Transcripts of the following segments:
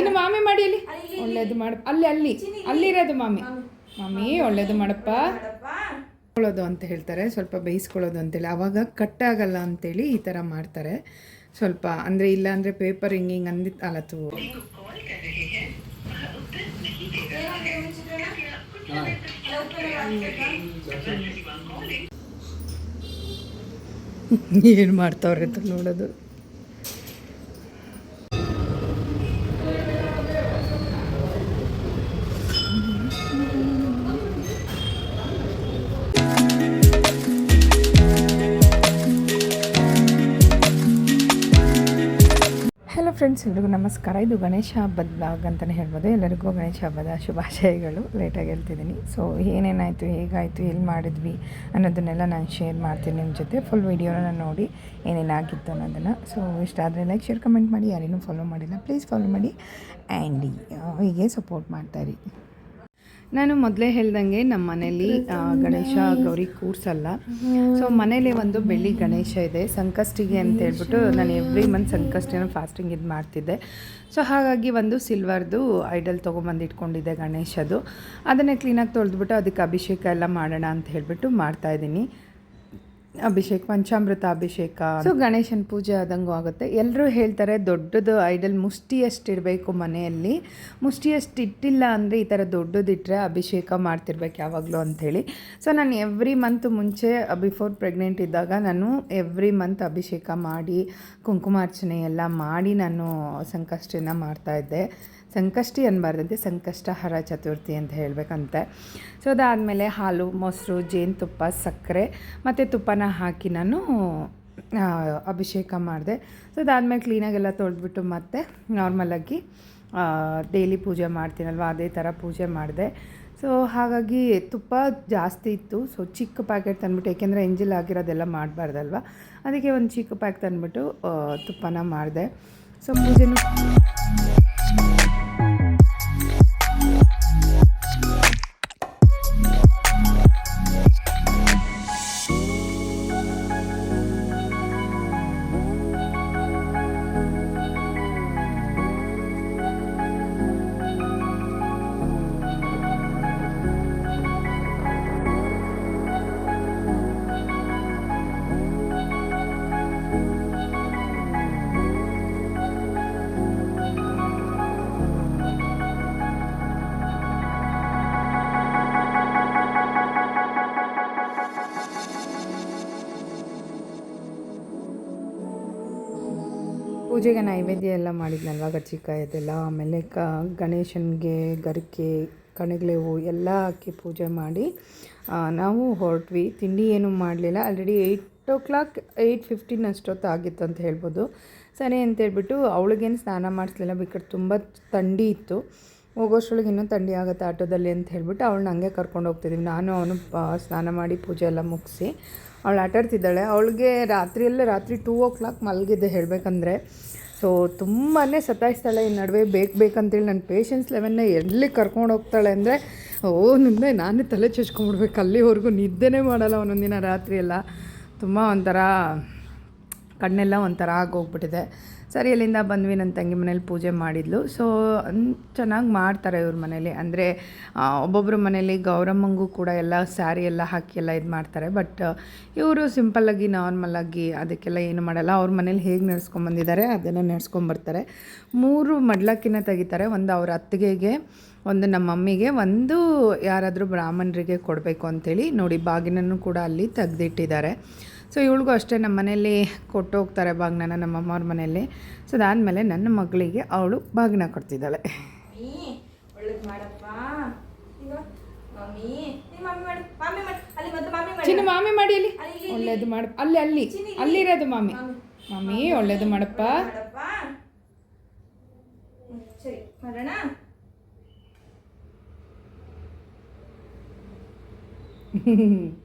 ಚಿನ್ನ ಮಾಮಿ ಮಾಡಿ ಅಲ್ಲಿ. ಒಳ್ಳೇದು ಮಾಡ ಅಲ್ಲಿ ಅಲ್ಲಿ. ಅಲ್ಲಿರೋದು ಮಾಮಿ. ಮಾಮಿ. ಒಳ್ಳೇದು ಮಾಡಪ್ಪ. ಕೊಳ್ಳೋದು ಅಂತ ಹೇಳ್ತಾರೆ. ಸ್ವಲ್ಪ ಬೇಯಿಸ್ಕೊಳ್ಳೋದು ಅಂತೇಳಿ ಆವಾಗ ಕಟ್ಟಾಗಲ್ಲ ಅಂತೇಳಿ ಈ ಥರ ಮಾಡ್ತಾರೆ. ಸ್ವಲ್ಪ ಅಂದರೆ ಇಲ್ಲ ಅಂದರೆ ಪೇಪರ್ ಹಿಂಗೆ ಅಂದಿ ಅಂದಿತ್ತು ತು ಏನು ಮಾಡ್ತಾವ್ರೆ ಅಂತ ನೋಡೋದು. ಫ್ರೆಂಡ್ಸ್ ಎಲ್ರಿಗೂ ನಮಸ್ಕಾರ. ಇದು ಗಣೇಶ ಹಬ್ಬದ ಬ್ಲಾಗ್ ಅಂತಲೇ ಹೇಳ್ಬೋದು. ಎಲ್ಲರಿಗೂ ಗಣೇಶ ಹಬ್ಬದ ಶುಭಾಶಯಗಳು. ಲೇಟಾಗಿ ಹೇಳ್ತಿದ್ದೀನಿ. ಸೊ ಏನೇನಾಯಿತು, ಹೇಗಾಯಿತು ಎಲ್ಲಿ ಮಾಡಿದ್ವಿ ಅನ್ನೋದನ್ನೆಲ್ಲ ನಾನು ಶೇರ್ ಮಾಡ್ತೀನಿ ನಿಮ್ಮ ಜೊತೆ. ಫುಲ್ ವೀಡಿಯೋನ ನೋಡಿ ಏನೇನಾಗಿತ್ತು ಅನ್ನೋದನ್ನು. ಸೊ ಇಷ್ಟ ಆದರೆ ಲೈಕ್ ಶೇರ್ ಕಮೆಂಟ್ ಮಾಡಿ. ಯಾರೇನೂ ಫಾಲೋ ಮಾಡಿಲ್ಲ ಪ್ಲೀಸ್ ಫಾಲೋ ಮಾಡಿ. ಆ್ಯಂಡ್ ಹೀಗೆ ಸಪೋರ್ಟ್ ಮಾಡ್ತಾಯಿರಿ ನಾನು ಮೊದಲೇ ಹೇಳ್ದಂಗೆ ನಮ್ಮ ಮನೇಲಿ ಗಣೇಶ, ಗೌರಿ ಕೂರ್ಸಲ್ಲ. ಸೊ ಮನೇಲಿ ಒಂದು ಬೆಳ್ಳಿ ಗಣೇಶ ಇದೆ, ಸಂಕಷ್ಟಿಗೆ ಅಂತ ಹೇಳ್ಬಿಟ್ಟು ನಾನು ಎವ್ರಿ ಮಂತ್ ಸಂಕಷ್ಟಿನ ಫಾಸ್ಟಿಂಗ್ ಇದು ಮಾಡ್ತಿದ್ದೆ. ಸೊ ಹಾಗಾಗಿ ಒಂದು ಸಿಲ್ವರ್ದು ಐಡಲ್ ತೊಗೊಂಬಂದು ಇಟ್ಕೊಂಡಿದ್ದೆ ಗಣೇಶದು. ಅದನ್ನೇ ಕ್ಲೀನಾಗಿ ತೊಳೆದ್ಬಿಟ್ಟು ಅದಕ್ಕೆ ಅಭಿಷೇಕ ಎಲ್ಲ ಮಾಡೋಣ ಅಂತ ಹೇಳಿಬಿಟ್ಟು ಮಾಡ್ತಾಯಿದ್ದೀನಿ ಅಭಿಷೇಕ, ಪಂಚಾಮೃತ ಅಭಿಷೇಕ. ಸೊ ಗಣೇಶನ ಪೂಜೆ ಆದಂಗೂ ಆಗುತ್ತೆ. ಎಲ್ಲರೂ ಹೇಳ್ತಾರೆ, ದೊಡ್ಡದು ಐಡಲ್ ಮುಷ್ಟಿಯಷ್ಟು ಇಡಬೇಕು ಮನೆಯಲ್ಲಿ. ಮುಷ್ಟಿಯಷ್ಟು ಇಟ್ಟಿಲ್ಲ ಅಂದರೆ ಈ ಥರ ದೊಡ್ಡದಿಟ್ಟರೆ ಅಭಿಷೇಕ ಮಾಡ್ತಿರ್ಬೇಕು ಯಾವಾಗಲೂ ಅಂಥೇಳಿ. ಸೊ ನಾನು ಎವ್ರಿ ಮಂತ್ ಮುಂಚೆ ಬಿಫೋರ್ ಪ್ರೆಗ್ನೆಂಟ್ ಇದ್ದಾಗ ನಾನು ಎವ್ರಿ ಮಂತ್ ಅಭಿಷೇಕ ಮಾಡಿ, ಕುಂಕುಮಾರ್ಚನೆ ಎಲ್ಲ ಮಾಡಿ ನಾನು ಸಂಕಷ್ಟನ ಮಾಡ್ತಾಯಿದ್ದೆ ಸಂಕಷ್ಟಿ ಅನ್ನಬಾರ್ದಂತೆ ಸಂಕಷ್ಟಹರ ಚತುರ್ಥಿ ಅಂತ ಹೇಳಬೇಕಂತೆ. ಸೊ ಅದಾದಮೇಲೆ ಹಾಲು, ಮೊಸರು ಜೇನುತುಪ್ಪ ಸಕ್ಕರೆ ಮತ್ತು ತುಪ್ಪನ ಹಾಕಿ ನಾನು ಅಭಿಷೇಕ ಮಾಡಿದೆ. ಸೊ ಅದಾದಮೇಲೆ ಕ್ಲೀನಾಗೆಲ್ಲ ತೊಳೆದ್ಬಿಟ್ಟು ಮತ್ತೆ ನಾರ್ಮಲಾಗಿ ಡೈಲಿ ಪೂಜೆ ಮಾಡ್ತೀನಲ್ವ, ಅದೇ ಥರ ಪೂಜೆ ಮಾಡಿದೆ. ಸೊ ಹಾಗಾಗಿ ತುಪ್ಪ ಜಾಸ್ತಿ ಇತ್ತು. ಸೊ ಚಿಕ್ಕ ಪ್ಯಾಕೆಟ್ ತಂದ್ಬಿಟ್ಟು, ಏಕೆಂದರೆ ಎಂಜಿಲ್ ಆಗಿರೋದೆಲ್ಲ ಮಾಡಬಾರ್ದಲ್ವ? ಅದಕ್ಕೆ ಒಂದು ಚಿಕ್ಕ ಪ್ಯಾಕ್ ತಂದ್ಬಿಟ್ಟು ತುಪ್ಪನ ಮಾಡಿದೆ. ಸೊ ಪೂಜೆನೂ ಪೂಜೆಗೆ ನೈವೇದ್ಯ ಎಲ್ಲ ಮಾಡಿದ್ನಲ್ವ ಗಚ್ಚಿಕಾಯಿ ಅದೆಲ್ಲ ಆಮೇಲೆ ಕ, ಗಣೇಶನಿಗೆ ಗರಿಕೆ, ಕಣಗ್ಲೆವು ಎಲ್ಲ ಹಾಕಿ ಪೂಜೆ ಮಾಡಿ ನಾವು ಹೊರಟ್ವಿ. ತಿಂಡಿ ಏನೂ ಮಾಡಲಿಲ್ಲ. Already eight o'clock eight fifteen ಅಷ್ಟೊತ್ತು ಆಗಿತ್ತು ಅಂತ ಹೇಳ್ಬೋದು. ಸರಿ ಅಂತೇಳ್ಬಿಟ್ಟು ಅವಳಿಗೇನು ಸ್ನಾನ ಮಾಡಿಸ್ಲಿಲ್ಲ. ಬೇಕಾದ್ರೆ ತುಂಬ ಥಂಡಿ ಇತ್ತು. ಹೋಗೋಷ್ರೊಳಗೆ ಇನ್ನೂ ಥಂಡಿ ಆಗುತ್ತೆ ಆಟೋದಲ್ಲಿ ಅಂತ ಹೇಳ್ಬಿಟ್ಟು ಅವಳನ್ನ ಹಂಗೆ ಕರ್ಕೊಂಡು ಹೋಗ್ತಿದ್ದೀವಿ ನಾನು ಅವನು ಸ್ನಾನ ಮಾಡಿ ಪೂಜೆ ಎಲ್ಲ ಮುಗಿಸಿ ಅವಳು ಆಟಾಡ್ತಿದ್ದಾಳೆ. ಅವಳಿಗೆ ರಾತ್ರಿಯಲ್ಲೇ ರಾತ್ರಿ ಟೂ ಓ ಕ್ಲಾಕ್ ಮಲಗಿದ್ದೆ ಹೇಳಬೇಕಂದ್ರೆ. ಸೊ ತುಂಬಾ ಸತಾಯಿಸ್ತಾಳೆ. ಈ ನಡುವೆ ಬೇಕು ಬೇಕಂತೇಳಿ ನನ್ನ ಪೇಷನ್ಸ್ ಲೆವೆನ್ನ ಎಲ್ಲಿ ಕರ್ಕೊಂಡು ಹೋಗ್ತಾಳೆ ಅಂದರೆ, ಓ ನಿನ್ನೆ ನಾನೇ ತಲೆ ಚಚ್ಕೊಂಡ್ಬಿಡ್ಬೇಕು. ಅಲ್ಲಿವರೆಗೂ ನಿದ್ದೆನೇ ಮಾಡಲ್ಲ ಒಂದೊಂದು ದಿನ ರಾತ್ರಿ ಎಲ್ಲ. ತುಂಬ ಒಂಥರ ಕಣ್ಣೆಲ್ಲ ಒಂಥರ ಆಗೋಗ್ಬಿಟ್ಟಿದೆ. ಸರಿ, ಅಲ್ಲಿಂದ ಬಂದ್ವಿ, ನನ್ನ ತಂಗಿ ಮನೇಲಿ ಪೂಜೆ ಮಾಡಿದ್ಲು. ಸೊ ಚೆನ್ನಾಗಿ ಮಾಡ್ತಾರೆ ಇವ್ರ ಮನೇಲಿ. ಅಂದರೆ ಒಬ್ಬೊಬ್ಬರ ಮನೇಲಿ ಗೌರಮ್ಮಂಗೂ ಕೂಡ ಎಲ್ಲ ಸ್ಯಾರಿ ಎಲ್ಲ ಹಾಕಿ ಎಲ್ಲ ಇದು ಮಾಡ್ತಾರೆ. ಬಟ್ ಇವರು ಸಿಂಪಲ್ಲಾಗಿ ನಾರ್ಮಲಾಗಿ ಅದಕ್ಕೆಲ್ಲ ಏನು ಮಾಡಲ್ಲ. ಅವ್ರ ಮನೇಲಿ ಹೇಗೆ ನಡ್ಸ್ಕೊಂಬಂದಿದ್ದಾರೆ ಅದನ್ನು ನಡ್ಸ್ಕೊಂಬರ್ತಾರೆ ಮೂರು ಮಡ್ಲಕ್ಕಿನ ತೆಗಿತಾರೆ. ಒಂದು ಅವ್ರ ಅತ್ತಿಗೆಗೆ, ಒಂದು ನಮ್ಮ ಮಮ್ಮಿಗೆ, ಒಂದು ಯಾರಾದರೂ ಬ್ರಾಹ್ಮಣರಿಗೆ ಕೊಡಬೇಕು ಅಂಥೇಳಿ ನೋಡಿ, ಬಾಗಿನನ್ನು ಕೂಡ ಅಲ್ಲಿ ತೆಗ್ದಿಟ್ಟಿದ್ದಾರೆ. ಸೊ ಇವಳಿಗೂ ಅಷ್ಟೇ ನಮ್ಮ ಮನೇಲಿ ಕೊಟ್ಟೋಗ್ತಾರೆ ಹೋಗ್ತಾರೆ ಬಾಗಿನ ನಮ್ಮ ಅಮ್ಮವ್ರ ಮನೆಯಲ್ಲಿ. ಸೊ ಅದಾದಮೇಲೆ ನನ್ನ ಮಗಳಿಗೆ ಅವಳು ಬಾಗಿನ ಕೊಡ್ತಿದ್ದಾಳೆ. ಚಿನ್ನ ಮಾಮಿ ಮಾಡಿ ಅಲ್ಲಿ. ಒಳ್ಳೇದು ಮಾಡು ಅಲ್ಲಿ ಅಲ್ಲಿ. ಅಲ್ಲಿರೋದು ಮಾಮಿ. ಮಾಮಿ. ಒಳ್ಳೇದು ಮಾಡಪ್ಪ. ಸರಿ ಮಾಡೋಣ? ಈ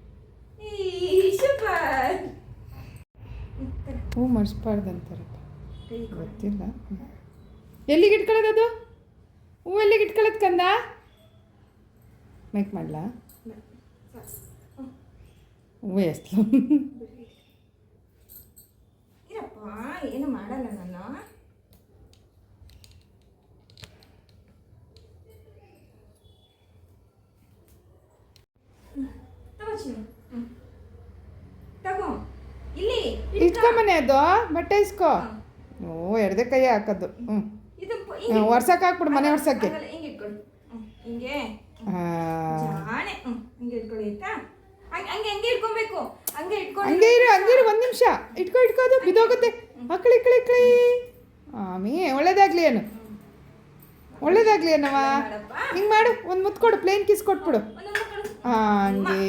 ಹೂ ಮಡಿಸ್ಬಾರ್ದು ಅಂತಾರಪ್ಪ. ಗೊತ್ತಿಲ್ಲ. ಎಲ್ಲಿಗೆ ಇಟ್ಕೊಳ್ಳೋದು ಅದು? ಹೂ ಎಲ್ಲಿಗೆ ಇಟ್ಕೊಳ್ಳೋದು ಕಂದ? ಮೇಕ್ ಮಾಡಲ? ಹೂವು ಎಷ್ಟು ಏನು ಮಾಡಲ್ಲ ನಾನು. ತಗೋತೀನಿ ಇಟ್ಕೊಂಬನೆ ಅದು ಬಟ್ಟೆ ಇಸ್ಕೋ. ಓ ಎರಡೇ ಕೈ ಹಾಕೋದು ಹ್ಞೂ ಒರ್ಸಕ್ಕೆ ಹಾಕ್ಬಿಡು ಮನೆ ಒರ್ಸಕ್ಕೆ. ಹಿಂಗೆ ಇರು ಹಂಗೆ ಇರು ಒಂದು ನಿಮಿಷ. ಇಟ್ಕೊ ಇಟ್ಕೋದು ಬಿದ್ದೋಗುತ್ತೆ. ಮಕ್ಳು ಇಕ್ಕಳಿ ಇಕ್ಕಳಿ ಆಮಿ ಒಳ್ಳೇದಾಗ್ಲಿ ಏನು? ಒಳ್ಳೇದಾಗ್ಲಿ ಏನವ ಹಿಂಗ್ ಮಾಡು ಒಂದು ಮುತ್ತು ಕೊಡು ಪ್ಲೇನ್ ಕಿಸ್ ಕೊಟ್ಬಿಡು. ಹಂಗೆ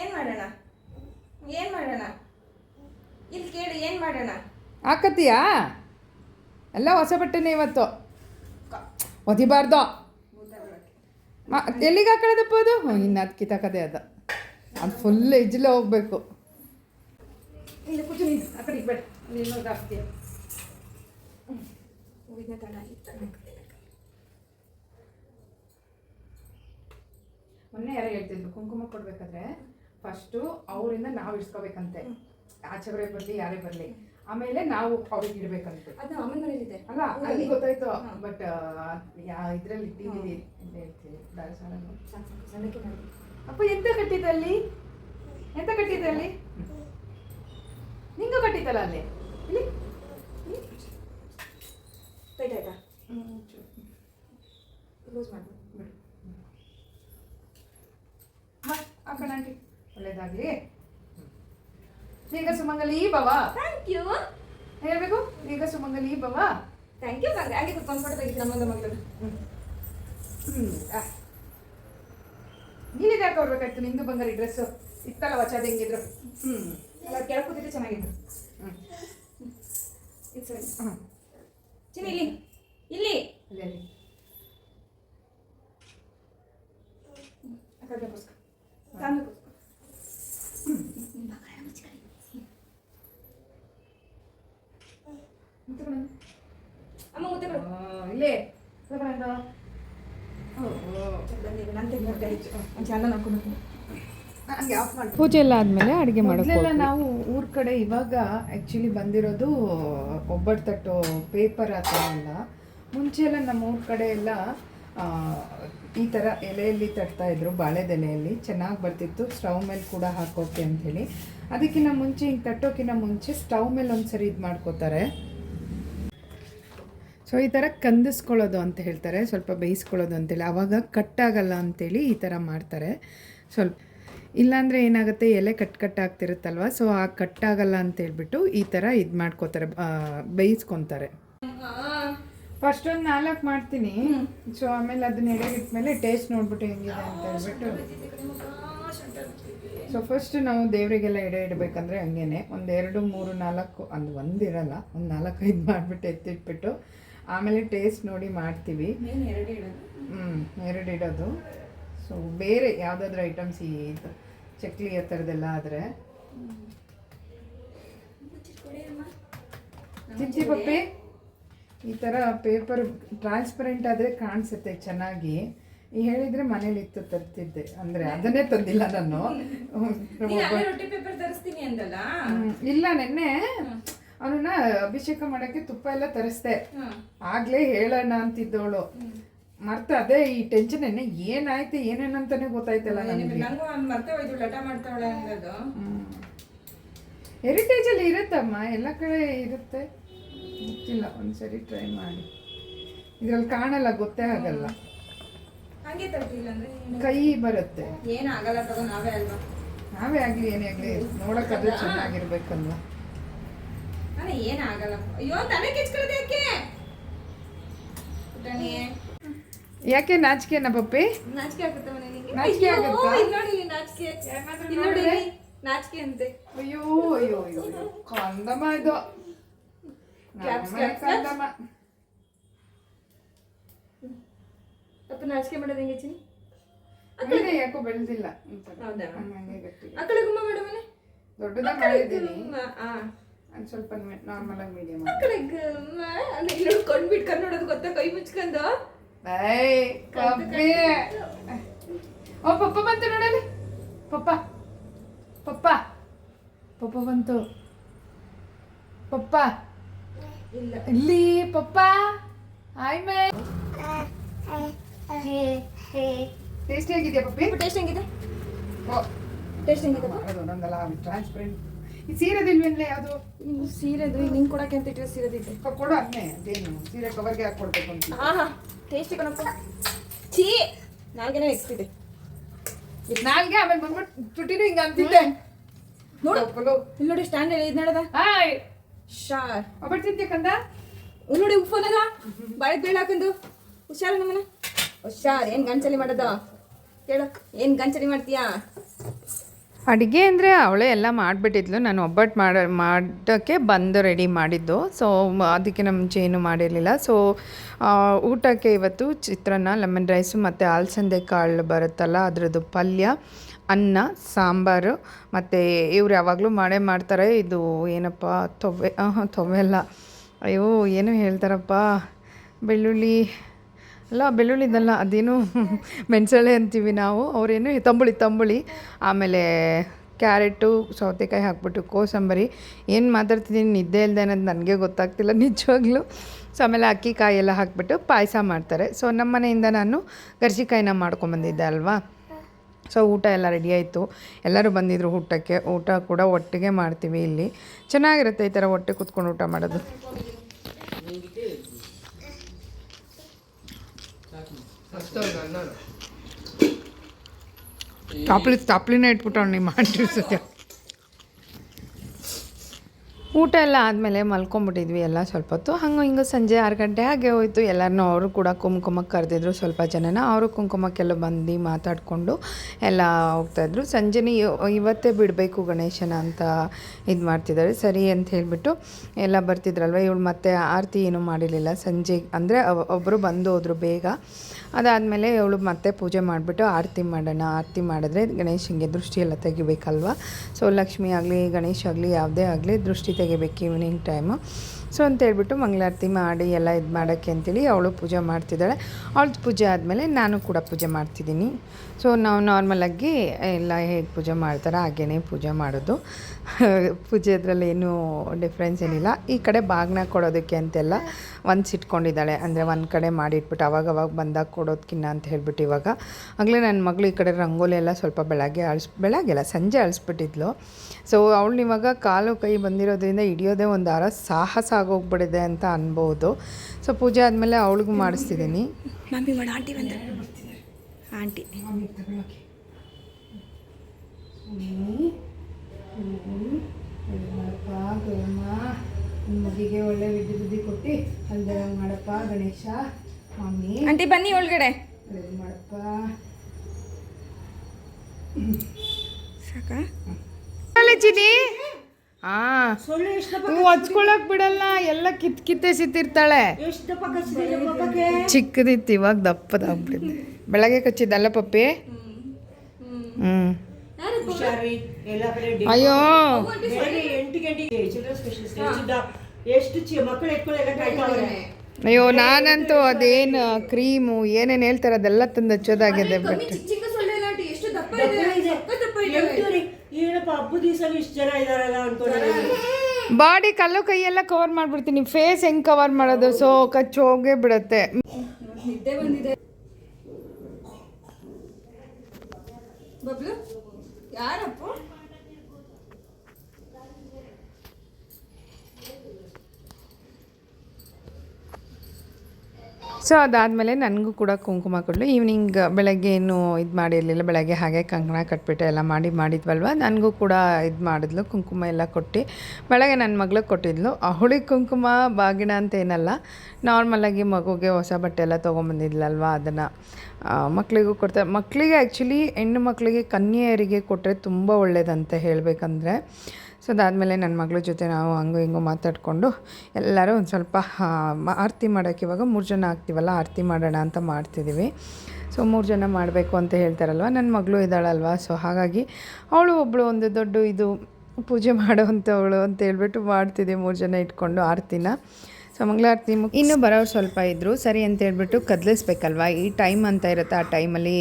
ಏನು ಮಾಡೋಣ ಏನು ಮಾಡೋಣ ಇಲ್ಲಿ ಕೇಳಿ ಏನು ಮಾಡೋಣ. ಹಾಕತ್ತೀಯಾ? ಎಲ್ಲ ಹೊಸ ಬಟ್ಟೆನೇ ಇವತ್ತು. ಒದಿಬಾರ್ದು. ಮ- ಎಲ್ಲಿಗೆ ಹಾಕೊಳ್ಳೋದಪ್ಪ ಅದು? ಇನ್ನು ಅದು ಕಿತ್ತಾಕದೆ ಅದು. ಅದು ಫುಲ್ ಇಜ್ಲೇ ಹೋಗ್ಬೇಕು. ಮೊನ್ನೆ ಯಾರೋ ಹೇಳ್ತಿದ್ರು ಕುಂಕುಮ ಕೊಡ್ಬೇಕಾದ್ರೆ ಫಸ್ಟು ಅವರಿಂದ ನಾವು ಇಡ್ಸ್ಕೋಬೇಕಂತೆ. ಆಚೆ ಬರೇ ಬರಲಿ ಯಾರೇ ಬರಲಿ. ಆಮೇಲೆ ನಾವು ಅವ್ರಿಗೆ ಇಡ್ಬೇಕಂತೆ. ಅದು ಅಮ್ಮನ ಮನೇಲಿದೆ ಅಲ್ಲ ಅಲ್ಲಿ ಗೊತ್ತಾಯ್ತು. ಬಟ್ ಯಾ ಇದ್ರಲ್ಲಿ ಇಟ್ಟಿದ್ದೀವಿ ಅಂತ ಹೇಳ್ತೀವಿ. ಮಾಡಿ. ಅಪ್ಪ ಎಂತ ಕಟ್ಟಿದ್ದಲ್ಲಿ ಎಂತ ಕಟ್ಟಿದ್ದಲ್ಲಿ ನಿಂಗೂ ಕಟ್ಟಿದ್ದಲ್ಲ ಅಲ್ಲಿ? ಇಲ್ಲಿ. ಟೈಟ್ ಆಯ್ತಾ? ಕ್ಲೋಸ್ ಮಾಡು. ಬಿಡು. ಆಂಟಿ ಒಳ್ಳೇದಾಗ್ಲಿ. ಈಗ ಸುಮಂಗಲಿ ಭವ ಥ್ಯಾಂಕ್ ಯು ಹೇಳ್ಬೇಕು ಈಗ ಸುಮಂಗಲಿ ಭವ ಥ್ಯಾಂಕ್ ಯು ಬಂದ್ರೆ ಹಾಗೆ ಫೋಟೋ ತೆಗಿತೀನಿ ನಮ್ಮಂದ ಮಗಳು ನೀನು ಯಾಕೆ ಕೊಡ್ಬೇಕಾಯ್ತು ನಿಂದು ಬಂಗಾರಿ ಡ್ರೆಸ್ಸು ಇತ್ತಲ್ಲ ವಚಾದ ಹೆಂಗಿದ್ರು? ಹ್ಞೂ ಕೆಳಗೆ ಕೂತಿದ್ರೆ ಚೆನ್ನಾಗಿತ್ತು. ಹ್ಞೂ ಸರಿ. ಹ್ಞೂ ಚಿನ್ನಿ ಇಲ್ಲಿ. ಇಲ್ಲಿ ಅಲ್ಲಿ ಅಲ್ಲಿ ಆ ಕಡೆ ಕೂರ್ಸ್ಕೊ. ತಾನು ಕೂರ್ಸ್ಕೊ. ಮುತ್ತು ಕಣಣ್ಣ. ಅಮ್ಮ ಮುದ್ದೆ ಕೊಡು ಆ, ಇಲ್ಲೇ ತಗೊಂಡು ಬಂದಿದೆ ನಾನು ತೆಗ್ದು ಆಯ್ತು ಒಂದು ಚೆಂದ ನೋಡ್ಕೊಂಡು ಹಂಗೆ ಆಫ್ ಮಾಡಿ ಪೂಜೆ ಎಲ್ಲ ಆದ್ಮೇಲೆ ಅಡುಗೆ ಮಾಡೋಕೆ ನಾವು ಊರ ಕಡೆ ಇವಾಗ ಆ್ಯಕ್ಚುಲಿ ಬಂದಿರೋದು ಒಬ್ಬಟ್ಟು ತಟ್ಟು ಪೇಪರ್ ಆ ಥರ ಎಲ್ಲ ಮುಂಚೆ ಎಲ್ಲ ನಮ್ಮ ಊರ ಕಡೆ ಎಲ್ಲ ಈ ಥರ ಎಲೆಯಲ್ಲಿ ತಟ್ತಾ ಇದ್ರು ಬಾಳೆದೆಲೆಯಲ್ಲಿ ಚೆನ್ನಾಗಿ ಬರ್ತಿತ್ತು. ಸ್ಟವ್ ಮೇಲೆ ಕೂಡ ಹಾಕೋಕೆ ಅಂಥೇಳಿ. ಅದಕ್ಕಿಂತ ಮುಂಚೆ ಹಿಂಗೆ ತಟ್ಟೋಕ್ಕಿಂತ ಮುಂಚೆ ಸ್ಟವ್ ಮೇಲೆ ಒಂದ್ಸರಿ ಇದು ಮಾಡ್ಕೋತಾರೆ. ಸೊ ಈ ಥರ ಕಂದಿಸ್ಕೊಳ್ಳೋದು ಅಂತ ಹೇಳ್ತಾರೆ. ಸ್ವಲ್ಪ ಬೇಯಿಸ್ಕೊಳ್ಳೋದು ಅಂತೇಳಿ. ಆವಾಗ ಕಟ್ಟಾಗಲ್ಲ ಅಂತೇಳಿ ಈ ಥರ ಮಾಡ್ತಾರೆ. ಸ್ವಲ್ಪ ಇಲ್ಲಾಂದರೆ ಏನಾಗುತ್ತೆ ಎಲೆ ಕಟ್ ಕಟ್ ಆಗ್ತಿರುತ್ತಲ್ವ? ಸೊ ಆ ಕಟ್ಟಾಗಲ್ಲ ಅಂತ ಹೇಳ್ಬಿಟ್ಟು ಈ ಥರ ಇದು ಮಾಡ್ಕೋತಾರೆ ಬೇಯಿಸ್ಕೊತಾರೆ. ಫಸ್ಟ್ ಒಂದು ನಾಲ್ಕು ಮಾಡ್ತೀನಿ. ಸೊ ಆಮೇಲೆ ಅದನ್ನ ಎಡೆಗಿಟ್ಮೇಲೆ ಟೇಸ್ಟ್ ನೋಡ್ಬಿಟ್ಟು ಹೆಂಗಿದೆ ಅಂತ ಹೇಳ್ಬಿಟ್ಟು. ಸೊ ಫಸ್ಟ್ ನಾವು ದೇವರಿಗೆಲ್ಲ ಎಡೆ ಇಡಬೇಕಂದ್ರೆ ಹಂಗೇನೆ. ಒಂದೆರಡು ಎರಡು ಮೂರು ನಾಲ್ಕು ಅದು ಒಂದಿರಲ್ಲ ಒಂದು ನಾಲ್ಕು ಐದು ಮಾಡಿಬಿಟ್ಟು ಎತ್ತಿಟ್ಬಿಟ್ಟು ಆಮೇಲೆ ಟೇಸ್ಟ್ ನೋಡಿ ಮಾಡ್ತೀವಿ. ಹ್ಞೂ ಎರಡು ಇಡೋದು. ಸೊ ಬೇರೆ ಯಾವುದಾದ್ರೂ ಐಟಮ್ಸ್ ಈ ಚಕ್ಲಿ ಆ ಥರದ್ದೆಲ್ಲ ಆದರೆ ಚಿಚ್ಚಿ ಪಪ್ಪಿ ಈ ಥರ ಪೇಪರ್ ಟ್ರಾನ್ಸ್ಪರೆಂಟ್ ಆದರೆ ಕಾಣಿಸುತ್ತೆ ಚೆನ್ನಾಗಿ. ಈ ಹೇಳಿದ್ರೆ ಮನೇಲಿ ಇತ್ತು ತರ್ತಿದ್ದೆ. ಅಂದರೆ ಅದನ್ನೇ ತಂದಿಲ್ಲ ನಾನು. ಇಲ್ಲ ನೆನ್ನೆ ಅವನನ್ನ ಅಭಿಷೇಕ ಮಾಡಕ್ಕೆ ತುಪ್ಪ ಎಲ್ಲ ತರಿಸ್ದೆ. ಆಗ್ಲೇ ಹೇಳೋಣ ಅಂತಿದ್ದವಳು. ಮರ್ತ ಅದೇ ಈ ಟೆನ್ಷನ್ ಏನೇ ಏನಾಯ್ತು ಏನೇನಂತಾನೆ ಗೊತ್ತಾಯ್ತಲ್ಲ ನನಗೆ. ನಂಗೂ ಒಂದು ಮತ್ತೆ ಹೋಯ್ತು ಲಟ ಮಾಡ್ತಾವಳೆ ಅನ್ನೋದು ಹೆರಿಟೇಜ್ ಅಲ್ಲಿ ಇರುತ್ತಮ್ಮ ಎಲ್ಲ ಕಡೆ ಇರುತ್ತೆ. ಗೊತ್ತಿಲ್ಲ ಒಂದ್ಸರಿ ಟ್ರೈ ಮಾಡಿ. ಇದ್ರಲ್ಲಿ ಕಾಣಲ್ಲ ಗೊತ್ತೇ ಆಗಲ್ಲ. ಹಂಗೆ ತರ್ತಿಲ್ಲ ಅಂದ್ರೆ ಏನು? ಕೈ ಬರುತ್ತೆ. ಏನಾಗಲ್ಲ ತಗೋ ನಾವೇ ಅಲ್ವಾ? ನಾವೇ ಆಗ್ಲಿ ಏನೇ ಆಗ್ಲಿ ನೋಡಕ್ಕಾದ್ರೆ ಚೆನ್ನಾಗಿರ್ಬೇಕಲ್ವಾ? ಅಲ್ಲ ಏನಾಗಲ್ಲ ಅಯ್ಯೋ ತಲೆ ಕೆಚ್ಕೊಳ್ಳೋದು ಯಾಕೆ? ಯಾಕೆ ನಾಚಿಕೆನ ಪಪ್ಪಿ? ನಾಚಿಕೆ ಆಗುತ್ತೆ ಮನೆ ನಿಂಗೆ ನಾಚಿಕೆ ಅಯ್ಯೋ, ಆಗುತ್ತಾ? ಇಲ್ಲಿ ನೋಡಿ ಇಲ್ಲಿ ನಾಚಿಕೆ. ಇಲ್ಲಿ ನೋಡಿ ಇಲ್ಲಿ ನಾಚಿಕೆ ಅಂತೆ. ಅಯ್ಯೋ ಅಯ್ಯೋ ಅಯ್ಯೋ. ಕಂದಮ್ಮ ಇದು. ಅಪ್ಪ ನಾಚಿಕೆ ಮಾಡೋದು ಹೆಂಗೆ ಚಿನಿ ಬೆಳೆದೆ ಯಾಕೋ ಬೆಳೆದಿಲ್ಲ. ಹೌದಾ? ಗುಮ್ಮ ಮನೆ. ಮಾಡಿದ್ದೀನಿ. ಸ್ವಲ್ಪ ನಾರ್ಮಲ್ ಆಗಿ ಮೀಡಿಯಮ್ ಆ ಕಡೆ ಗುಮ್ಮ ಅಲ್ಲಿ ಇಲ್ಲಿ ನೋಡಿ ಕೊಂಡ್ಬಿಟ್ಟು ಕಣ್ ನೋಡೋದು ಗೊತ್ತಾ? ಕೈ ಮುಚ್ಕೊಂಡು? ಕಬ್ಬಿ. ಓ ಪಪ್ಪ ಬಂತು ನೋಡಲಿ ಪಪ್ಪ. ಪಪ್ಪ. ಪಪ್ಪ ಬಂತು. ಪಪ್ಪ. ಇಲ್ಲ ಪಪ್ಪ. ಹಾಯ್ ಮೇ ಟೇಸ್ಟಿ ಆಗಿದೆಯಾ ಪಪ್ಪಿ? ಟೇಸ್ಟ್ ಹೆಂಗಿದೆ ಓ. ಟೇಸ್ಟ್ ಹೆಂಗಿದೆ ಅದು ನಂದಲ್ಲ ಟ್ರಾನ್ಸ್ಪರೆಂಟ್ ಈ ಸೀರೆದಿಲ್ವೇನ್ಲೆ ಅದು? ನಿಮ್ಗೆ ಸೀರೆದು ನಿಂಗೆ ಕೊಡಕ್ಕೆ ಅಂತ ಇಟ್ಟಿರೋ ಸೀರೆದಿದೆ? ಕೊಡು ಅದನ್ನೇ ಅದೇನು ಸೀರೆ ಕವರ್ಗೆ ಕೊಡಬೇಕು ಅಂತ ಆಹಾ. ಟೇಸ್ಟಿ ಕಣಪ್ಪ ಛೀ. ನಾಲ್ಗೆನೇ ಎಕ್ಸ್ತಿದೆ ನಾಲ್ಗೆ ಆಮೇಲೆ ಬಂದ್ಬಿಟ್ಟು ತುಟಿನೂ ಹಿಂಗೆ ಅಂತಿದ್ದೆ. ನೋಡು. ಇಲ್ಲಿ ನೋಡಿ ಸ್ಟ್ಯಾಂಡ್ ಇದು ನಡದ? ಹಾಯ್. ಶಾರ್ ಒಬ್ಬಟ್ಟು ತಿಂತೀಯ ಕಂದ? ಇಲ್ಲಿ ನೋಡಿ ಉಪ್ಪು ಅನ್ನದ? ಬಾಳೆದ್ ಬೇಳೆ ಹಾಕೊಂಡು. ಹುಷಾರ ನಮ್ಮನ? ಹುಷಾರ್. ಏನು ಗಂಚಲಿ ಮಾಡೋದ? ಕೇಳು. ಏನು ಗಂಚಲಿ ಮಾಡ್ತೀಯಾ? ಅಡುಗೆ ಅಂದರೆ ಅವಳೇ ಎಲ್ಲ ಮಾಡಿಬಿಟ್ಟಿದ್ಲು. ನಾನು ಒಬ್ಬಟ್ಟು ಮಾಡ, ಮಾಡೋಕ್ಕೆ ಬಂದು ರೆಡಿ ಮಾಡಿದ್ದು. ಸೊ ಅದಕ್ಕೆ ಮುಂಚೆ ಏನು ಮಾಡಿರಲಿಲ್ಲ. ಸೊ ಊಟಕ್ಕೆ ಇವತ್ತು ಚಿತ್ರಾನ್ನ ಲೆಮನ್ ರೈಸು ಮತ್ತು ಅಲಸಂದೆ ಕಾಳು ಬರುತ್ತಲ್ಲ, ಅದರದ್ದು ಪಲ್ಯ, ಅನ್ನ, ಸಾಂಬಾರು ಮತ್ತು ಇವ್ರು ಯಾವಾಗಲೂ ಮಾಡೇ ಮಾಡ್ತಾರೆ. ಇದು ಏನಪ್ಪ, ತೊವೆ ಹಾಂ ತೊವ್ವೆ ಅಲ್ಲ. ಅಯ್ಯೋ, ಏನು ಹೇಳ್ತಾರಪ್ಪ. ಬೆಳ್ಳುಳ್ಳಿ ಅಲ್ಲ, ಬೆಳ್ಳುಳ್ಳಿದಲ್ಲ, ಅದೇನು ಮೆಣಸಳೆ ಅಂತೀವಿ ನಾವು. ಅವರೇನು ತಂಬುಳಿ ತಂಬುಳಿ, ಆಮೇಲೆ ಕ್ಯಾರೆಟು, ಸೌತೆಕಾಯಿ ಹಾಕ್ಬಿಟ್ಟು ಕೋಸಂಬರಿ. ಏನು ಮಾತಾಡ್ತಿದ್ದೀನಿ ನಿದ್ದೆ ಇಲ್ಲದೆ ಅನ್ನೋದು ನನಗೆ ಗೊತ್ತಾಗ್ತಿಲ್ಲ ನಿಜವಾಗ್ಲೂ. ಸೊ ಆಮೇಲೆ ಅಕ್ಕಿ, ಕಾಯಿ ಎಲ್ಲ ಹಾಕ್ಬಿಟ್ಟು ಪಾಯಸ ಮಾಡ್ತಾರೆ. ಸೊ ನಮ್ಮ ಮನೆಯಿಂದ ನಾನು ಕರ್ಜಿಕಾಯಿನ ಮಾಡ್ಕೊಂಬಂದಿದ್ದೆ ಅಲ್ವಾ? ಸೊ ಊಟ ಎಲ್ಲ ರೆಡಿ ಆಯಿತು. ಎಲ್ಲರೂ ಬಂದಿದ್ರು ಊಟಕ್ಕೆ. ಊಟ ಕೂಡ ಒಟ್ಟಿಗೆ ಮಾಡ್ತೀವಿ ಇಲ್ಲಿ. ಚೆನ್ನಾಗಿರುತ್ತೆ ಈ ಥರ ಒಟ್ಟಿಗೆ ಕೂತ್ಕೊಂಡು ಊಟ ಮಾಡೋದು. ತಾಪ್ಲಿ ತಾಪ್ಲಿನ ಇಟ್ಬಿಟ್ಟು ನೀವು ಮಾಡಿರ್ಸುತ್ತೆ ಊಟ ಎಲ್ಲ ಆದಮೇಲೆ ಮಲ್ಕೊಂಬಿಟ್ಟಿದ್ವಿ ಎಲ್ಲ ಸ್ವಲ್ಪ ಹೊತ್ತು. ಹಂಗೆ ಹಿಂಗೆ ಸಂಜೆ ಆರು ಗಂಟೆ ಹಾಗೆ ಹೋಯಿತು. ಎಲ್ಲರನ್ನೂ ಅವರು ಕೂಡ ಕುಂಕುಮಕ್ಕೆ ಕರೆದಿದ್ರು ಸ್ವಲ್ಪ ಜನನ. ಅವರು ಕುಂಕುಮಕ್ಕೆಲ್ಲ ಬಂದು ಮಾತಾಡಿಕೊಂಡು ಎಲ್ಲ ಹೋಗ್ತಾಯಿದ್ರು ಸಂಜೆನೇ ಇವ- ಇವತ್ತೇ ಬಿಡಬೇಕು ಗಣೇಶನ ಅಂತ ಇದು ಮಾಡ್ತಿದ್ದಾರೆ. ಸರಿ ಅಂತ ಹೇಳಿಬಿಟ್ಟು ಎಲ್ಲ ಬರ್ತಿದ್ರಲ್ವ? ಇವಳು ಮತ್ತೆ ಆರತಿ ಏನೂ ಮಾಡಿರಲಿಲ್ಲ. ಸಂಜೆ ಅಂದರೆ ಒಬ್ಬರು ಬಂದು ಹೋದರು ಬೇಗ. ಅದಾದಮೇಲೆ ಇವಳು ಮತ್ತೆ ಪೂಜೆ ಮಾಡಿಬಿಟ್ಟು ಆರತಿ ಮಾಡೋಣ, ಆರತಿ ಮಾಡಿದ್ರೆ ಗಣೇಶನಿಗೆ ದೃಷ್ಟಿ ಎಲ್ಲ ತೆಗಿಬೇಕಲ್ವ? ಸೊ ಲಕ್ಷ್ಮಿ ಆಗಲಿ, ಗಣೇಶ ಆಗಲಿ, ಯಾವುದೇ ಆಗಲಿ ದೃಷ್ಟಿ ತೆಗಿಬೇಕು ಈವ್ನಿಂಗ್ ಟೈಮು ಸೊ ಅಂತ ಹೇಳ್ಬಿಟ್ಟು ಮಂಗಳಾರತಿ ಮಾಡಿ ಎಲ್ಲ ಇದು ಮಾಡೋಕ್ಕೆ ಅಂತೇಳಿ ಅವಳು ಪೂಜೆ ಮಾಡ್ತಿದ್ದಾಳೆ. ಅವಳದು ಪೂಜೆ ಆದಮೇಲೆ ನಾನು ಕೂಡ ಪೂಜೆ ಮಾಡ್ತಿದ್ದೀನಿ. ಸೊ ನಾವು ನಾರ್ಮಲಾಗಿ ಎಲ್ಲ ಹೇಗೆ ಪೂಜೆ ಮಾಡ್ತಾರೆ ಹಾಗೇ ಪೂಜೆ ಮಾಡೋದು. ಪೂಜೆ ಅದರಲ್ಲಿ ಏನೂ ಡಿಫ್ರೆನ್ಸ್ ಏನಿಲ್ಲ. ಈ ಕಡೆ ಬಾಗ್ನ ಕೊಡೋದಕ್ಕೆ ಅಂತೆಲ್ಲ ಒಂದು ಇಟ್ಕೊಂಡಿದ್ದಾಳೆ. ಅಂದರೆ ಒಂದು ಕಡೆ ಮಾಡಿಟ್ಬಿಟ್ಟು ಅವಾಗ ಅವಾಗ ಬಂದಾಗ ಕೊಡೋದಕ್ಕಿನ್ನ ಅಂತ ಹೇಳ್ಬಿಟ್ಟು ಇವಾಗ. ಆಗಲೇ ನನ್ನ ಮಗಳು ಈ ಕಡೆ ರಂಗೋಲಿ ಎಲ್ಲ ಸ್ವಲ್ಪ ಬೆಳಗ್ಗೆ ಅಳಿಸ್ ಬೆಳಗ್ಗೆಲ್ಲ ಸಂಜೆ ಅಳಿಸ್ಬಿಟ್ಟಿದ್ಲು ಸೊ ಅವಳು ಇವಾಗ ಕಾಲು ಕೈ ಬಂದಿರೋದ್ರಿಂದ ಹಿಡಿಯೋದೇ ಒಂದು ಆರ ಸಾಹಸ ಆಗೋಗ್ಬಿಡಿದೆ ಅಂತ ಅನ್ಬೋದು. ಸೊ ಪೂಜೆ ಆದಮೇಲೆ ಅವಳಿಗೂ ಮಾಡಿಸ್ತಿದ್ದೀನಿ. ಮಮ್ಮಿ ಮಾಡು ಆಂಟಿ ಬಂದ್ರೆ. ಆಂಟಿ. ಮಗಿಗೆ ಒಳ್ಳೆ ವಿದ್ಯೆ ಬುದ್ಧಿ ಕೊಟ್ಟು ಹಲ್ದರ ಮಾಡಪ್ಪ ಗಣೇಶ ಮಮ್ಮಿ ಆಂಟಿ ಬನ್ನಿ ಒಳಗಡೆ. ಮಾಡಪ್ಪ ಸಾಕಾ? ಚಿನಿ ಹಾ ಹೂ ಹಚ್ಕೊಳಕ್ ಬಿಡಲ್ಲ ಎಲ್ಲ ಕಿತ್ ಕಿತ್ತೆ ಸಿತ್ತಿರ್ತಾಳೆ ಚಿಕ್ಕದಿತ್ತು ಇವಾಗ ದಪ್ಪದಾಗ್ಬಿಟ್ಟಿದೆ ಬೆಳಗ್ಗೆ ಕಚ್ಚಿದ್ದಲ್ಲ ಪಪ್ಪಿ? ಹ್ಮ್ ಅಯ್ಯೋ. ಅಯ್ಯೋ ನಾನಂತೂ ಅದೇನು ಕ್ರೀಮು ಏನೇನು ಹೇಳ್ತಾರೆ ಅದೆಲ್ಲ ತಂದು ಹಚ್ಚೋದಾಗಿದೆ ಬಟ್ ಚಿಕ್ಕ ಸೊಳ್ಳೆ ಲಾಟಿ ಎಷ್ಟು ದಪ್ಪ ದಪ್ಪ ಇದೆ. ಎಂಟು ರೀ. ಏನಪ್ಪ ಹಬ್ಬದ ದಿವಸ ಇಷ್ಟು ಜನ ಇದಾರಲ್ಲ ಅನ್ಕೊಂಡಿದ್ದೀನಿ. ಬಾಡಿ ಕಲ್ಲು ಕೈಯೆಲ್ಲ ಕವರ್ ಮಾಡ್ಬಿಡ್ತೀನಿ. ಫೇಸ್ ಹೆಂಗ್ ಕವರ್ ಮಾಡೋದು? ಸೊ ಕಚ್ಚೋಗೇ ಹೋಗೇ ಬಿಡುತ್ತೆ. ನಿದ್ದೆ ಬಂದಿದೆ. ಬಬ್ಲು ಯಾರಪ್ಪ? ಸೊ ಅದಾದಮೇಲೆ ನನಗೂ ಕೂಡ ಕುಂಕುಮ ಕೊಡಲು. ಈವ್ನಿಂಗ್ ಬೆಳಗ್ಗೆ ಏನು ಇದು ಮಾಡಿರಲಿಲ್ಲ. ಬೆಳಗ್ಗೆ ಹಾಗೆ ಕಂಕಣ ಕಟ್ಬಿಟ್ಟು ಎಲ್ಲ ಮಾಡಿ, ಮಾಡಿದ್ವಲ್ವ? ನನಗೂ ಕೂಡ ಇದು ಮಾಡಿದ್ಲು. ಕುಂಕುಮ ಎಲ್ಲ ಕೊಟ್ಟು, ಬೆಳಗ್ಗೆ ನನ್ನ ಮಗಳಿಗೆ ಕೊಟ್ಟಿದ್ಲು. ಅವಳಿಗೆ ಕುಂಕುಮ, ಬಾಗಿಣ ಅಂತ ಏನಲ್ಲ. ನಾರ್ಮಲಾಗಿ ಮಗುಗೆ ಹೊಸ ಬಟ್ಟೆ ಎಲ್ಲ ತೊಗೊಂಬಂದಿದ್ಲಲ್ವ ಅದನ್ನು. ಮಕ್ಕಳಿಗೂ ಕೊಡ್ತಾರೆ ಮಕ್ಕಳಿಗೆ ಆ್ಯಕ್ಚುಲಿ ಹೆಣ್ಣು ಮಕ್ಕಳಿಗೆ ಕನ್ಯೆಯರಿಗೆ ಕೊಟ್ಟರೆ ತುಂಬ ಒಳ್ಳೆಯದಂತೆ ಹೇಳಬೇಕಂದ್ರೆ. ಸೊ ಅದಾದಮೇಲೆ ನನ್ನ ಮಗಳ ಜೊತೆ ನಾವು ಹಂಗೂ ಹಿಂಗೂ ಮಾತಾಡಿಕೊಂಡು ಎಲ್ಲರೂ ಒಂದು ಸ್ವಲ್ಪ ಆರತಿ ಮಾಡೋಕ್ಕೆ ಇವಾಗ ಮೂರು ಜನ ಆಗ್ತೀವಲ್ಲ, ಆರತಿ ಮಾಡೋಣ ಅಂತ ಮಾಡ್ತಿದ್ದೀವಿ ಸೊ ಮೂರು ಜನ ಮಾಡಬೇಕು ಅಂತ ಹೇಳ್ತಾರಲ್ವ? ನನ್ನ ಮಗಳು ಇದ್ದಾಳಲ್ವ? ಸೊ ಹಾಗಾಗಿ ಅವಳು ಒಬ್ಬಳು ಒಂದು ದೊಡ್ಡ ಇದು ಪೂಜೆ ಮಾಡೋವಂಥವಳು ಅಂತ ಹೇಳ್ಬಿಟ್ಟು ಮಾಡ್ತಿದ್ದೆ ಮೂರು ಜನ ಇಟ್ಕೊಂಡು ಆರತಿನ. ಸೊ ಇನ್ನೂ ಬರೋರು ಸ್ವಲ್ಪ ಇದ್ದರು ಸರಿ ಅಂತ ಹೇಳ್ಬಿಟ್ಟು ಕದಲಿಸ್ಬೇಕಲ್ವಾ? ಈ ಟೈಮ್ ಅಂತ ಇರುತ್ತೆ, ಆ ಟೈಮಲ್ಲಿ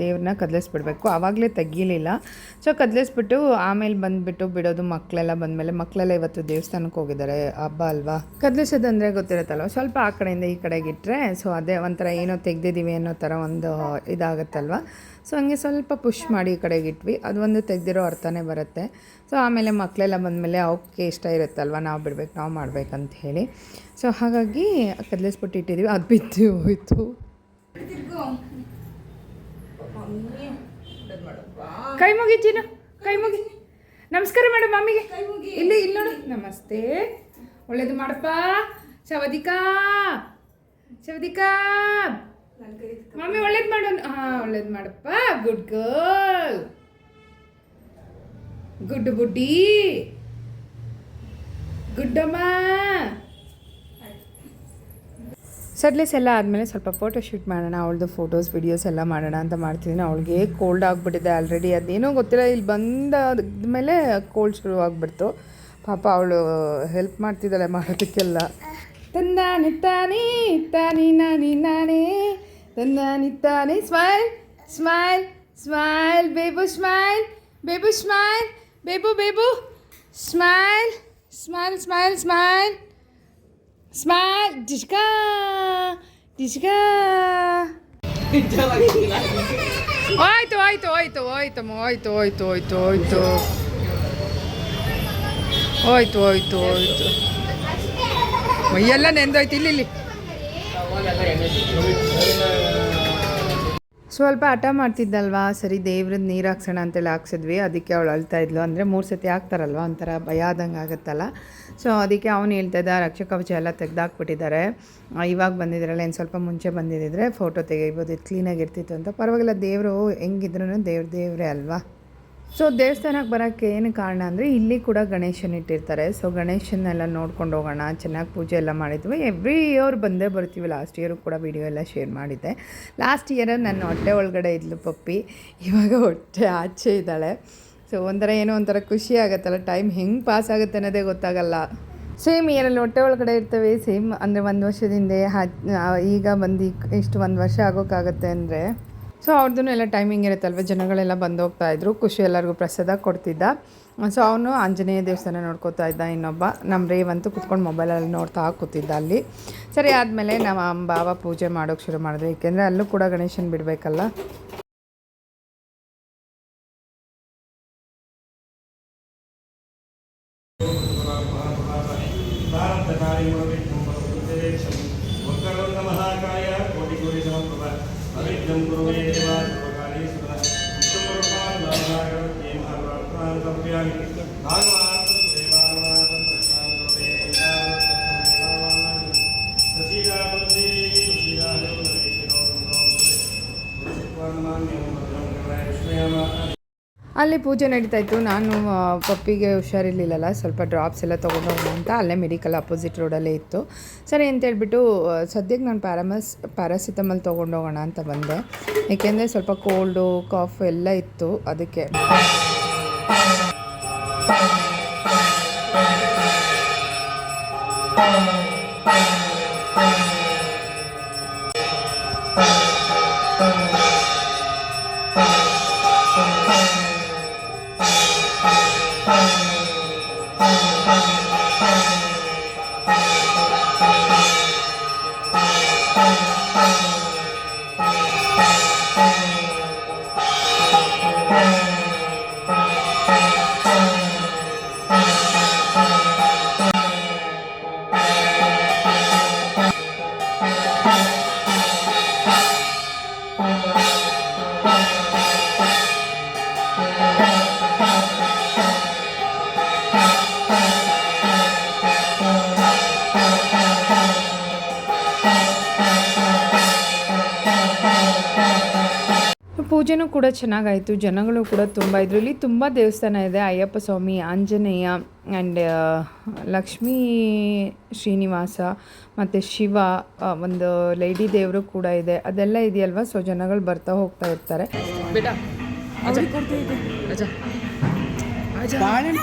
ದೇವ್ರನ್ನ ಕದಲಿಸ್ಬಿಡ್ಬೇಕು. ಆವಾಗಲೇ ತೆಗೀಲಿಲ್ಲ ಸೊ ಕದಲಿಸ್ಬಿಟ್ಟು ಆಮೇಲೆ ಬಂದುಬಿಟ್ಟು ಬಿಡೋದು ಮಕ್ಕಳೆಲ್ಲ ಬಂದಮೇಲೆ ಮಕ್ಕಳೆಲ್ಲ ಇವತ್ತು ದೇವಸ್ಥಾನಕ್ಕೆ ಹೋಗಿದ್ದಾರೆ. ಹಬ್ಬ ಅಲ್ವಾ? ಕದಲಿಸೋದಂದರೆ ಗೊತ್ತಿರುತ್ತಲ್ವ? ಸ್ವಲ್ಪ ಆ ಕಡೆಯಿಂದ ಈ ಕಡೆಗೆ ಇಟ್ಟರೆ ಸೊ ಅದೇ ಒಂಥರ ಏನೋ ತೆಗ್ದಿದ್ದೀವಿ ಅನ್ನೋ ಥರ ಒಂದು ಇದಾಗುತ್ತಲ್ವ? ಸೊ ಹಂಗೆ ಸ್ವಲ್ಪ ಪುಷ್ ಮಾಡಿ ಈ ಕಡೆಗೆ ಇಟ್ವಿ. ಅದು ಒಂದು ತೆಗ್ದಿರೋ ಅರ್ಥನೇ ಬರುತ್ತೆ. ಸೊ ಆಮೇಲೆ ಮಕ್ಕಳೆಲ್ಲ ಬಂದಮೇಲೆ ಅವಕ್ಕೆ ಇಷ್ಟ ಇರುತ್ತಲ್ವ? ನಾವು ಬಿಡ್ಬೇಕು, ನಾವು ಮಾಡ್ಬೇಕಂತ ಹೇಳಿ. ಸೊ ಹಾಗಾಗಿ ಕದಲಿಸ್ಬಿಟ್ಟು ಇಟ್ಟಿದ್ದೀವಿ ಅದು ಬಿದ್ದು ಹೋಯಿತು. ಕೈ ಮುಗಿ ಚೀನು, ಕೈ ಮುಗಿ. ನಮಸ್ಕಾರ ಮೇಡಮ್, ಮಮ್ಮಿಗೆ. ಇಲ್ಲಿ ಇಲ್ಲಿ ನೋಡಿ. ನಮಸ್ತೆ. ಒಳ್ಳೇದು ಮಾಡಪ್ಪ. ಶವದಿಕಾ. ಸವದಿಕಾ ನನ್ನ ಕೈ ಎತ್ಕೊ. ಮಮ್ಮಿ ಒಳ್ಳೇದು ಮಾಡು ಹಾಂ, ಒಳ್ಳೇದು ಮಾಡಪ್ಪ. ಗುಡ್ ಗರ್ಲ್ ಗುಡ್ ಬುಡ್ಡಿ. ಗುಡ್ಡಮ್ಮ. ಸಡ್ಲೆಸ್ ಎಲ್ಲ ಆದಮೇಲೆ ಸ್ವಲ್ಪ ಫೋಟೋ ಶೂಟ್ ಮಾಡೋಣ, ಅವಳದು ಫೋಟೋಸ್ ವಿಡಿಯೋಸ್ ಎಲ್ಲ ಮಾಡೋಣ ಅಂತ ಮಾಡ್ತಿದ್ದೀನಿ ಅವಳಿಗೆ ಕೋಲ್ಡ್ ಆಗಿಬಿಟ್ಟಿದೆ ಆಲ್ರೆಡಿ ಅದೇನೋ ಗೊತ್ತಿಲ್ಲ, ಇಲ್ಲಿ ಬಂದಾದ್ಮೇಲೆ ಕೋಲ್ಡ್ ಶುರು ಆಗಿಬಿಡ್ತು. ಪಾಪ ಅವಳು ಹೆಲ್ಪ್ ಮಾಡ್ತಿದ್ದಾಳೆ ಮಾಡೋದಕ್ಕೆಲ್ಲ. ತಂದಾನೆ, ತಾನೇ ತಾನೇ, ನಾನೇ ನಾನೇ. ತಂದಾನಿ ತಾನಿ smile smile smile ಬೇಬು smile ಬೇಬು smile ಬೇಬು ಬೇಬು smile smile smile smile smile ಡಿಸ್ಕಾ ಡಿಸ್ಕಾ ಆಯ್ತು ಆಯ್ತು ಆಯ್ತು ಆಯ್ತಮ್ಮ ಆಯ್ತು ಆಯ್ತು ಆಯ್ತು ಆಯ್ತು. ಹೋಯ್ತು ಹೋಯ್ತು ಹೋಯ್ತು ಮೈಯೆಲ್ಲ ನೆಂದೋಯ್ತು, ಇಲ್ಲಿ ಇಲ್ಲಿ. ಸ್ವಲ್ಪ ಹಠ ಮಾಡ್ತಿದ್ದಲ್ವಾ? ಸರಿ ದೇವ್ರದ್ದು ನೀರು ಹಾಕ್ಸೋಣ ಅಂತೇಳಿ ಹಾಕ್ಸಿದ್ವಿ. ಅದಕ್ಕೆ ಅವಳು ಅಳ್ತಾ ಇದ್ಲು. ಅಂದರೆ ಮೂರು ಸತಿ ಹಾಕ್ತಾರಲ್ವ? ಒಂಥರ ಭಯ ಆದಂಗೆ ಆಗುತ್ತಲ್ಲ. ಸೊ ಅದಕ್ಕೆ ಅವನು ಹೇಳ್ತಾ ಇದ್ದ ರಕ್ಷಕ ಕವಚ ಎಲ್ಲ ತೆಗೆದಾಕ್ಬಿಟ್ಟಿದ್ದಾರೆ. ಇವಾಗ ಬಂದಿದ್ರಲ್ಲ ಏನು ಸ್ವಲ್ಪ ಮುಂಚೆ ಬಂದಿದ್ದರೆ ಫೋಟೋ ತೆಗಿಬೋದು ಇದು ಕ್ಲೀನಾಗಿ ಇರ್ತಿತ್ತು ಅಂತ. ಪರವಾಗಿಲ್ಲ, ದೇವರು ಹೆಂಗಿದ್ರು ದೇವ್ರ ದೇವರೇ ಅಲ್ವಾ? ಸೊ ದೇವಸ್ಥಾನಕ್ಕೆ ಬರೋಕ್ಕೆ ಏನು ಕಾರಣ ಅಂದರೆ ಇಲ್ಲಿ ಕೂಡ ಗಣೇಶನ ಇಟ್ಟಿರ್ತಾರೆ. ಸೊ ಗಣೇಶನ್ನೆಲ್ಲ ನೋಡ್ಕೊಂಡು ಹೋಗೋಣ, ಚೆನ್ನಾಗಿ ಪೂಜೆ ಎಲ್ಲ ಮಾಡಿದ್ವಿ. ಎವ್ರಿ ಇಯರ್ ಬಂದೇ ಬರ್ತೀವಿ. ಲಾಸ್ಟ್ ಇಯರು ಕೂಡ ವಿಡಿಯೋ ಎಲ್ಲ ಶೇರ್ ಮಾಡಿದ್ದೆ. ಲಾಸ್ಟ್ ಇಯರ ನನ್ನ ಹೊಟ್ಟೆ ಒಳಗಡೆ ಇದ್ಲು ಪಪ್ಪಿ. ಇವಾಗ ಹೊಟ್ಟೆ ಆಚೆ ಇದ್ದಾಳೆ. ಸೊ ಒಂಥರ ಏನೋ ಒಂಥರ ಖುಷಿ ಆಗುತ್ತಲ್ಲ. ಟೈಮ್ ಹೆಂಗೆ ಪಾಸ್ ಆಗುತ್ತೆ ಅನ್ನೋದೇ ಗೊತ್ತಾಗಲ್ಲ. ಸೇಮ್ ಇಯರಲ್ಲಿ ಹೊಟ್ಟೆ ಒಳಗಡೆ ಇರ್ತವೆ. ಸೇಮ್ ಅಂದರೆ ಒಂದು ವರ್ಷದಿಂದ ಈಗ ಬಂದು ಇಷ್ಟು ಒಂದು ವರ್ಷ ಆಗೋಕ್ಕಾಗತ್ತೆ ಅಂದರೆ ಸೊ ಅವ್ರದ್ದು ಎಲ್ಲ ಟೈಮಿಂಗ್ ಇರುತ್ತಲ್ವ? ಜನಗಳೆಲ್ಲ ಬಂದು ಹೋಗ್ತಾ ಇದ್ರು. ಖುಷಿ ಎಲ್ಲರಿಗೂ ಪ್ರಸಾದ ಕೊಡ್ತಿದ್ದ. ಸೊ ಅವನು ಆಂಜನೇಯ ದೇವಸ್ಥಾನ ನೋಡ್ಕೋತಾ ಇದ್ದ ಇನ್ನೊಬ್ಬ. ನಮ್ಮ ರೇವಂತೂ ಕುತ್ಕೊಂಡು ಮೊಬೈಲಲ್ಲಿ ನೋಡ್ತಾ ಕೂತಿದ್ದ ಅಲ್ಲಿ. ಸರಿ, ಆದಮೇಲೆ ನಾವು ಬಾಬಾ ಪೂಜೆ ಮಾಡೋಕ್ಕೆ ಶುರು ಮಾಡಿದ್ರೆ. ಏಕೆಂದರೆ ಅಲ್ಲೂ ಕೂಡ ಗಣೇಶನ ಬಿಡಬೇಕಲ್ಲ? ಅಲ್ಲಿ ಪೂಜೆ ನಡೀತಾ ಇತ್ತು. ನಾನು ಪಪ್ಪಿಗೆ ಹುಷಾರಿರ್ಲಿಲ್ಲಲ್ಲ, ಸ್ವಲ್ಪ ಡ್ರಾಪ್ಸ್ ಎಲ್ಲ ತೊಗೊಂಡು ಹೋಗೋಣ ಅಂತ ಅಲ್ಲೇ ಮೆಡಿಕಲ್ ಅಪೋಸಿಟ್ ರೋಡಲ್ಲೇ ಇತ್ತು. ಸರಿ ಅಂತ ಹೇಳ್ಬಿಟ್ಟು ಸದ್ಯಕ್ಕೆ ನಾನು ಪ್ಯಾರಾಮಸ್ ಪ್ಯಾರಾಸಿಟಮಲ್ ತೊಗೊಂಡು ಹೋಗೋಣ ಅಂತ ಬಂದೆ. ಏಕೆಂದರೆ ಸ್ವಲ್ಪ ಕೋಲ್ಡು ಕಾಫ್ ಎಲ್ಲ ಇತ್ತು. ಅದಕ್ಕೆ. ಪೂಜೆನೂ ಕೂಡ ಚೆನ್ನಾಗಾಯಿತು ಜನಗಳು ಕೂಡ ತುಂಬ ಇದರಲ್ಲಿ ಇಲ್ಲಿ ತುಂಬ ದೇವಸ್ಥಾನ ಇದೆ ಅಯ್ಯಪ್ಪ ಸ್ವಾಮಿ ಆಂಜನೇಯ ಆ್ಯಂಡ್ ಲಕ್ಷ್ಮೀ ಶ್ರೀನಿವಾಸ ಮತ್ತು ಶಿವ ಒಂದು ಲೇಡಿ ದೇವರು ಕೂಡ ಇದೆ. ಅದೆಲ್ಲ ಇದೆಯಲ್ವ? ಸೊ ಜನಗಳು ಬರ್ತಾ ಹೋಗ್ತಾ ಇರ್ತಾರೆ. ಬೇಡ. ಬಾಳೆಹಣ್ಣು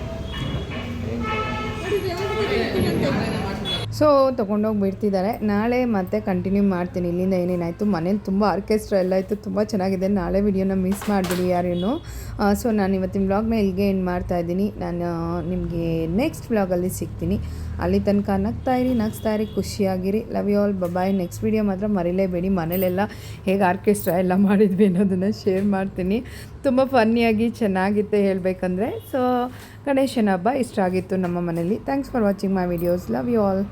ಸೊ ತೊಗೊಂಡೋಗಿ ಬಿಡ್ತಿದ್ದಾರೆ. ನಾಳೆ ಮತ್ತೆ ಕಂಟಿನ್ಯೂ ಮಾಡ್ತೀನಿ. ಇಲ್ಲಿಂದ ಏನೇನಾಯಿತು? ಮನೇಲಿ ತುಂಬ ಆರ್ಕೆಸ್ಟ್ರಾ ಎಲ್ಲ ಇತ್ತು. ತುಂಬ ಚೆನ್ನಾಗಿದೆ. ನಾಳೆ ವಿಡಿಯೋನ ಮಿಸ್ ಮಾಡಿಬಿಡಿ ಯಾರೇನು ಸೊ ನಾನು ಇವತ್ತಿನ ವ್ಲಾಗ್ನ ಇಲ್ಲಿಗೆ ಏನು ಮಾಡ್ತಾ ಇದ್ದೀನಿ. ನಾನು ನಿಮಗೆ ನೆಕ್ಸ್ಟ್ ವ್ಲಾಗಲ್ಲಿ ಸಿಗ್ತೀನಿ. ಅಲ್ಲಿ ತನಕ ನಗ್ತಾ ಇರಿ, ನಗ್ಸ್ತಾ ಇರಿ, ಖುಷಿಯಾಗಿರಿ. Love you all bye bye next video ಮಾತ್ರ ಮರಿಲೇಬೇಡಿ. ಮನೇಲೆಲ್ಲ ಹೇಗೆ ಆರ್ಕೆಸ್ಟ್ರಾ ಎಲ್ಲ ಮಾಡಿದ್ವಿ ಅನ್ನೋದನ್ನು ಶೇರ್ ಮಾಡ್ತೀನಿ. ತುಂಬ ಫನ್ನಿಯಾಗಿ ಚೆನ್ನಾಗಿತ್ತು ಹೇಳಬೇಕಂದ್ರೆ. ಸೊ ಗಣೇಶನ ಹಬ್ಬ ಇಷ್ಟ ಆಗಿತ್ತು ನಮ್ಮ ಮನೇಲಿ. Thanks for watching my videos love you all